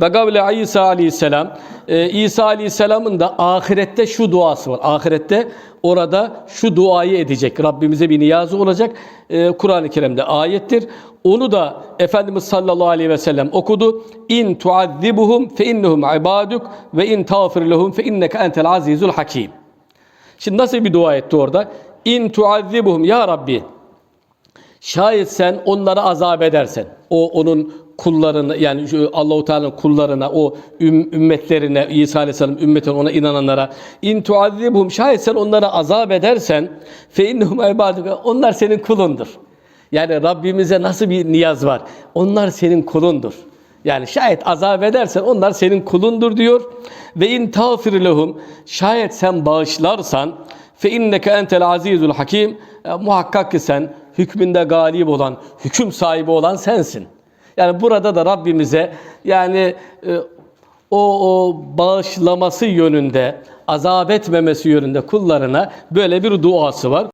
ve kavle İsa aleyhisselam. Ee, İsa aleyhisselamın da ahirette şu duası var. Ahirette orada şu duayı edecek. Rabbimize bir niyazı olacak. Ee, Kur'an-ı Kerim'de ayettir. Onu da Efendimiz sallallahu aleyhi ve sellem okudu. İn tuazzibuhum fe innehum ibaduk ve in tağfir lehum fe inneke entel azizul hakim. Şimdi nasıl bir dua etti orada? İn tuazzibuhum ya Rabbi Şayet sen onlara azap edersen, o onun kullarını yani Allahu Teala'nın kullarına, o üm- ümmetlerine, İsa Aleyhisselam ümmetine ona inananlara in tuazzibuhum şayet sen onlara azap edersen fe innehum ibaduke onlar senin kulundur. Yani Rabbimize nasıl bir niyaz var? Onlar senin kulundur. Yani şayet azap edersen onlar senin kulundur diyor. Ve in tağfir lehum şayet sen bağışlarsan fe inneke entel azizul hakim e, muhakkak ki sen hükmünde galip olan, hüküm sahibi olan sensin. Yani burada da Rabbimize yani e, o, o bağışlaması yönünde, azap etmemesi yönünde kullarına böyle bir duası var.